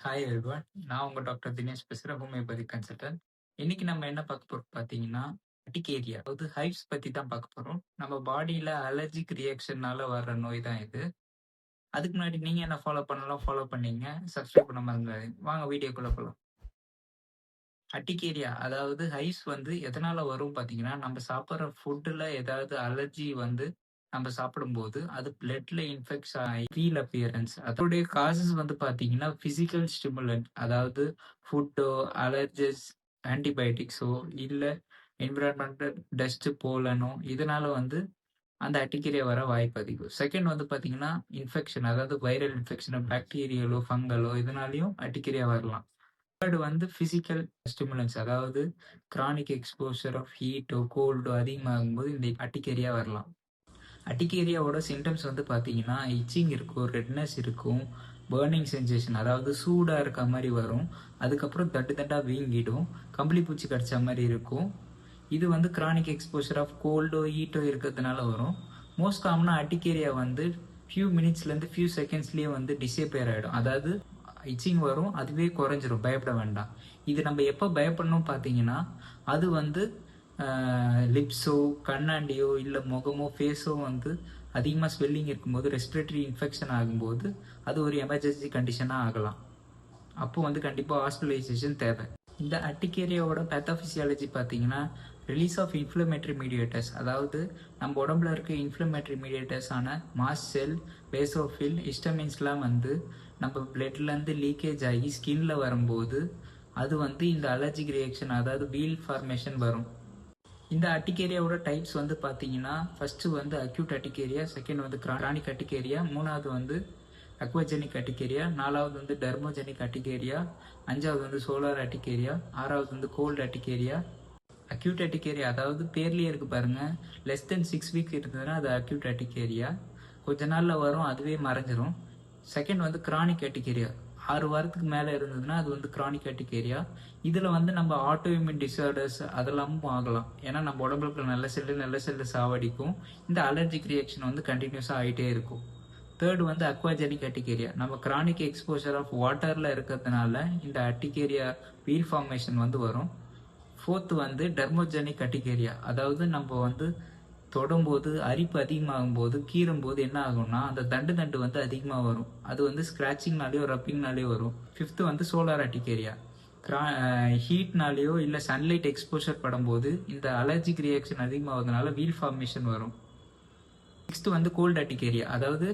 Hi everyone. நான் உங்க doctor Dinesh பேசுகிறேன் ஹோமியோபதி கன்சல்டன்ட். இன்னைக்கு நம்ம என்ன பார்க்க போறோம் பார்த்தீங்கன்னா, அட்டிகேரியா அதாவது ஹைப்ஸ் பத்தி தான் பார்க்க போறோம். நம்ம பாடியில அலர்ஜிக் ரியாக்ஷன்னால வர்ற நோய் தான் இது. அதுக்கு முன்னாடி நீங்க என்ன ஃபாலோ பண்ணலாம் ஃபாலோ பண்ணீங்க. சப்ஸ்கிரைப் பண்ண மறந்துடாதீங்க. வாங்க வீடியோக்குள்ள போகலாம் அட்டிகேரியா அதாவது ஹைவ்ஸ் வந்து எதனால வரும் பார்த்தீங்கன்னா, நம்ம சாப்பிட்ற ஃபுட்டில் ஏதாவது அலர்ஜி வந்து நம்ம சாப்பிடும்போது அது பிளட்ல இன்ஃபெக்ட் ஆகி ஃபீல் அப்பியரன்ஸ் அதோடைய காசஸ் வந்து பார்த்தீங்கன்னா ஃபிசிக்கல் ஸ்டிமுலன்ட் அதாவது ஃபுட்டோ அலர்ஜிஸ் ஆன்டிபயோட்டிக்ஸோ இல்லை என்விரான்மெண்டல் டஸ்ட்டு போலனோ இதனால வந்து அந்த அட்டிக்கேரியா வர வாய்ப்பு அதிகம். செகண்ட் வந்து பார்த்தீங்கன்னா இன்ஃபெக்ஷன் அதாவது வைரல் இன்ஃபெக்ஷனோ பாக்டீரியலோ ஃபங்கலோ இதனாலையும் அட்டிக்கேரியா வரலாம். தேர்டு வந்து ஃபிசிக்கல் ஸ்டிமுலன்ஸ் அதாவது கிரானிக் எக்ஸ்போஷர் ஆஃப் ஹீட்டோ கோல்டோ அதிகமாகும் போது இந்த அட்டிக்கரியாக வரலாம். அட்டிகேரியாவோட சிம்டம்ஸ் வந்து பார்த்தீங்கன்னா இச்சிங் இருக்கும் ரெட்னஸ் இருக்கும் பேர்னிங் சென்சேஷன் அதாவது சூடாக இருக்க மாதிரி வரும். அதுக்கப்புறம் தட்டு தட்டாக வீங்கிடும் கம்பளி பூச்சி கடிச்ச மாதிரி இருக்கும். இது வந்து கிரானிக் எக்ஸ்போஷர் ஆஃப் கோல்டோ ஹீட்டோ இருக்கிறதுனால வரும். மோஸ்ட் காமனாக அட்டிகேரியா வந்து ஃபியூ மினிட்ஸ்லேருந்து ஃபியூ செகண்ட்ஸ்லேயே வந்து டிசேப்பேர் ஆகிடும் அதாவது இச்சிங் வரும் அதுவே குறைஞ்சிரும் பயப்பட வேண்டாம். இது நம்ம எப்போ பயப்படணும் பார்த்தீங்கன்னா அது வந்து லிப்ஸோ கண்ணாண்டியோ இல்லை முகமோ ஃபேஸோ வந்து அதிகமாக ஸ்வெல்லிங் இருக்கும்போது ரெஸ்பிரேட்டரி இன்ஃபெக்ஷன் ஆகும்போது அது ஒரு எமர்ஜென்சி கண்டிஷனாக ஆகலாம். அப்போ வந்து கண்டிப்பாக ஹாஸ்பிட்டலைசேஷன் தேவை. இந்த அட்டிகேரியாவோட பேத்தோஃபிசியாலஜி பார்த்தீங்கன்னா ரிலீஸ் ஆஃப் இன்ஃப்ளமேட்டரி மீடியேட்டர்ஸ் அதாவது நம்ம உடம்புல இருக்க இன்ஃப்ளமேட்டரி மீடியேட்டர்ஸான மாஸ் செல் பேசோஃபில் இஸ்டமின்ஸ்லாம் வந்து நம்ம பிளட்லேருந்து லீக்கேஜ் ஆகி ஸ்கின்ல வரும்போது அது வந்து இந்த அலர்ஜிக் ரியாக்ஷன் அதாவது வீல் ஃபார்மேஷன் வரும். இந்த அட்டிகேரியாவோட டைப்ஸ் வந்து பார்த்தீங்கன்னா ஃபர்ஸ்ட் வந்து அக்யூட் அட்டிகேரியா செகண்ட் வந்து கிரானிக் அட்டிகேரியா மூணாவது வந்து அக்வஜெனிக் அட்டிகேரியா நாலாவது வந்து டெர்மோஜெனிக் அட்டிகேரியா அஞ்சாவது வந்து சோலார் அட்டிகேரியா ஆறாவது வந்து கோல்டு அட்டிகேரியா. அக்யூட் அட்டிகேரியா அதாவது பேர்லேயே இருக்கு பாருங்க. லெஸ் தென் சிக்ஸ் வீக் இருந்ததுன்னா அது அக்யூட் அட்டிகேரியா. கொஞ்ச நாளில் வரும் அதுவே மறைஞ்சிரும். செகண்ட் வந்து கிரானிக் அட்டிகேரியா. ஆறு வாரத்துக்கு மேலே இருந்ததுன்னா அது வந்து கிரானிக் அட்டிகேரியா இதில் வந்து நம்ம ஆட்டோஇம்யூன் டிசார்டர்ஸ் அதெல்லாமும் ஆகலாம். ஏன்னா நம்ம உடம்புல நல்ல செல்லு நல்ல செல்லு சாவடிக்கும். இந்த அலர்ஜிக் ரியாக்ஷன் வந்து கண்டினியூஸாக ஆகிட்டே இருக்கும். தேர்ட் வந்து அக்வாஜெனிக் அட்டிகேரியா நம்ம கிரானிக் எக்ஸ்போஷர் ஆஃப் வாட்டரில் இருக்கிறதுனால இந்த அட்டிகேரியா வீல் ஃபார்மேஷன் வந்து வரும். ஃபோர்த்து வந்து டெர்மோஜெனிக் அட்டிகேரியா அதாவது நம்ம வந்து தொடும்போது அரிப்பு அதிகமாகும் போது கீறும் போது என்ன ஆகும்னா அந்த தண்டு தண்டு வந்து அதிகமாக வரும். அது வந்து ஸ்க்ராச்சிங்னாலேயோ ரப்பிங்னாலேயோ வரும். ஃபிஃப்த்து வந்து சோலார் அட்டிகேரியா கிரா ஹீட்னாலேயோ இல்லை சன்லைட் எக்ஸ்போஷர் படும்போது இந்த அலர்ஜிக் ரியாக்ஷன் அதிகமாகிறதுனால வீல் ஃபார்மேஷன் வரும். நெக்ஸ்ட் வந்து கோல்டு அட்டிகேரியா அதாவது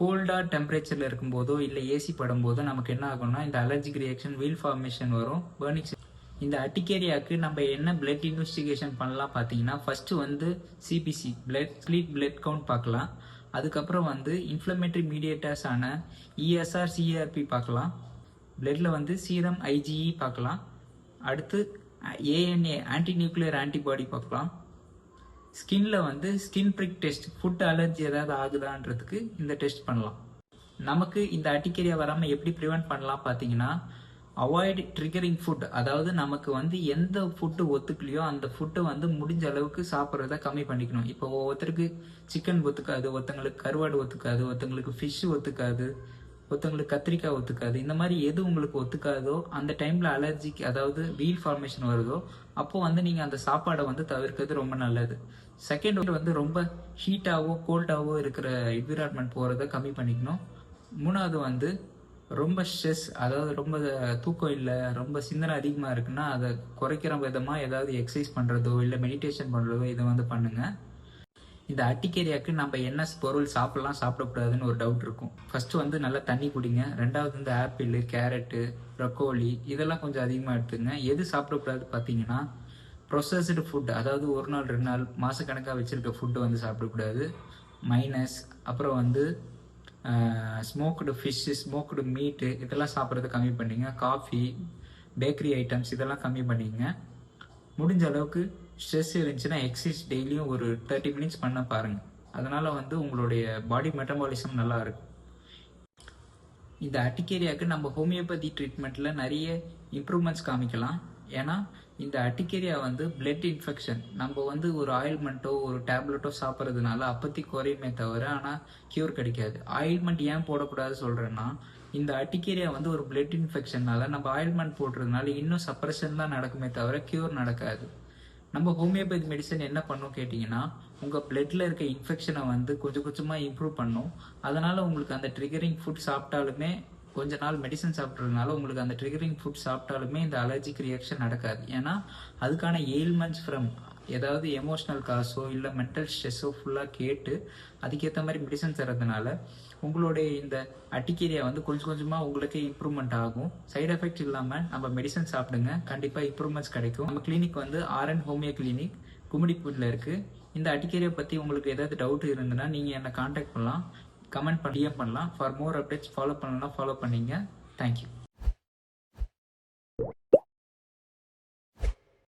கோல்டாக டெம்பரேச்சரில் இருக்கும்போதோ இல்லை ஏசி படும்போதோ நமக்கு என்ன ஆகும்னா இந்த அலர்ஜிக் ரியாக்ஷன் வீல் ஃபார்மேஷன் வரும். பேர்னிங் இந்த அட்டிகேரியாவுக்கு நம்ம என்ன பிளட் இன்வெஸ்டிகேஷன் பண்ணலாம் பார்த்தீங்கன்னா ஃபஸ்ட்டு வந்து சிபிசி பிளட் ஸ்லீட் பிளட் கவுண்ட் பார்க்கலாம். அதுக்கப்புறம் வந்து இன்ஃப்ளமேட்டரி மீடியேட்டர்ஸ் ஆன இஎஸ்ஆர் சிஆர்பி பார்க்கலாம். பிளட்டில் வந்து சீரம் ஐஜிஇ பார்க்கலாம். அடுத்து ஏஎன்ஏ ஆன்டி நியூக்ளியர் ஆன்டிபாடி பார்க்கலாம். ஸ்கின்ல வந்து skin prick test food allergy ஏதாவது ஆகுதான்றதுக்கு இந்த டெஸ்ட் பண்ணலாம். நமக்கு இந்த அட்டிக்கேரியா வராமல் எப்படி ப்ரிவெண்ட் பண்ணலாம் பார்த்தீங்கன்னா அவாய்டு ட்ரிகரிங் ஃபுட் அதாவது நமக்கு வந்து எந்த ஃபுட்டு ஒத்துக்கலையோ அந்த ஃபுட்டை வந்து முடிஞ்ச அளவுக்கு சாப்பிட்றத கம்மி பண்ணிக்கணும். இப்போ ஒருத்தருக்கு சிக்கன் ஒத்துக்காது ஒருத்தங்களுக்கு கருவாடு ஒத்துக்காது ஒருத்தங்களுக்கு ஃபிஷ் ஒத்துக்காது ஒருத்தங்களுக்கு கத்திரிக்காய் ஒத்துக்காது. இந்த மாதிரி எது உங்களுக்கு ஒத்துக்காதோ அந்த டைமில் அலர்ஜிக்கு அதாவது வீல் ஃபார்மேஷன் வருதோ அப்போது வந்து நீங்கள் அந்த சாப்பாடை வந்து தவிர்க்கிறது ரொம்ப நல்லது. செகண்ட் வந்து ரொம்ப ஹீட்டாகவோ கோல்டாகவோ இருக்கிற என்விரான்மெண்ட் போகிறத கம்மி பண்ணிக்கணும். மூணாவது வந்து ரொம்ப ஸ்ட்ரெஸ் அதாவது ரொம்ப தூக்கம் இல்லை ரொம்ப சிந்தனை அதிகமாக இருக்குன்னா அதை குறைக்கிற விதமாக ஏதாவது எக்ஸசைஸ் பண்ணுறதோ இல்லை மெடிடேஷன் பண்ணுறதோ இதை வந்து பண்ணுங்கள் இந்த அட்டிக்கேரியாவுக்கு நம்ம என்ன பொருள் சாப்பிடலாம் சாப்பிடக்கூடாதுன்னு ஒரு டவுட் இருக்கும். ஃபர்ஸ்ட் வந்து நல்லா தண்ணி குடிங்க. ரெண்டாவது வந்து ஆப்பிள் கேரட்டு ப்ரக்கோலி இதெல்லாம் கொஞ்சம் அதிகமாக எடுத்துங்க. எது சாப்பிடக்கூடாது பார்த்தீங்கன்னா ப்ரொசஸ்டு ஃபுட் அதாவது ஒரு நாள் ரெண்டு நாள் மாதக்கணக்காக வச்சுருக்க ஃபுட்டு வந்து சாப்பிடக்கூடாது. மைனஸ் அப்புறம் வந்து ஸ்மோக்டு ஃபிஷ்ஷு ஸ்மோக்டு மீட்டு இதெல்லாம் சாப்பிட்றத கம்மி பண்ணிங்க. காஃபி பேக்கரி ஐட்டம்ஸ் இதெல்லாம் கம்மி பண்ணிங்க. முடிஞ்ச அளவுக்கு ஸ்ட்ரெஸ் இருந்துச்சுன்னா எக்ஸசைஸ் டெய்லியும் ஒரு தேர்ட்டி மினிட்ஸ் பண்ண பாருங்கள் அதனால் வந்து உங்களுடைய பாடி மெட்டபாலிசம் நல்லா இருக்கும். இந்த அட்டிகேரியாவுக்கு நம்ம ஹோமியோபதி ட்ரீட்மெண்ட்டில் நிறைய இம்ப்ரூவ்மெண்ட்ஸ் காமிக்கலாம். ஏன்னா இந்த அட்டிக்கேரியா வந்து பிளட் இன்ஃபெக்ஷன் நம்ம வந்து ஒரு ஆயில்மெண்ட்டோ ஒரு டேப்லெட்டோ சாப்பிட்றதுனால அப்பத்தி குறையுமே தவிர ஆனால் க்யூர் கிடைக்காது. ஆயில்மெண்ட் ஏன் போடக்கூடாது சொல்கிறேன்னா இந்த அட்டிகேரியா வந்து ஒரு பிளட் இன்ஃபெக்ஷனால நம்ம ஆயில்மெண்ட் போடுறதுனால இன்னும் சப்ரஷன் தான் நடக்குமே தவிர கியூர் நடக்காது. நம்ம ஹோமியோபதி மெடிசன் என்ன பண்ணும் கேட்டிங்கன்னா உங்கள் பிளட்டில் இருக்க இன்ஃபெக்ஷனை வந்து கொஞ்சம் கொஞ்சமாக இம்ப்ரூவ் பண்ணும். அதனால் உங்களுக்கு அந்த ட்ரிகரிங் ஃபுட் சாப்பிட்டாலுமே கொஞ்ச நாள் மெடிசன் சாப்பிட்றதுனால உங்களுக்கு அந்த ட்ரிகரிங் ஃபுட் சாப்பிட்டாலுமே இந்த அலர்ஜிக் ரியாக்ஷன் நடக்காது. ஏன்னா அதுக்கான எயில்மெண்ட்ஸ் ஃப்ரம் ஏதாவது எமோஷ்னல் காசோ இல்லை மென்டல் ஸ்ட்ரெஸ்ஸோ ஃபுல்லாக கேட்டு அதுக்கேற்ற மாதிரி மெடிசன் தரதுனால உங்களுடைய இந்த அட்டிக்கீரியா வந்து கொஞ்சம் கொஞ்சமாக உங்களுக்கு இம்ப்ரூவ்மெண்ட் ஆகும். சைடு எஃபெக்ட் இல்லாமல் நம்ம மெடிசன் சாப்பிடுங்க. கண்டிப்பாக இம்ப்ரூவ்மெண்ட்ஸ் கிடைக்கும். நம்ம கிளினிக் வந்து ஆர்என் ஹோமியோ கிளினிக் கும்மிடிப்பூரில் இருக்குது இந்த அட்டிகேரியா பற்றி உங்களுக்கு ஏதாவது டவுட் இருந்ததுன்னா நீங்கள் என்னை காண்டாக்ட் பண்ணலாம். கமெண்ட் பண்ணி பண்ணலாம். ஃபார் மோர் அப்டேட்ஸ் ஃபாலோ பண்ணலாம். ஃபாலோ பண்ணிங்க. Thank you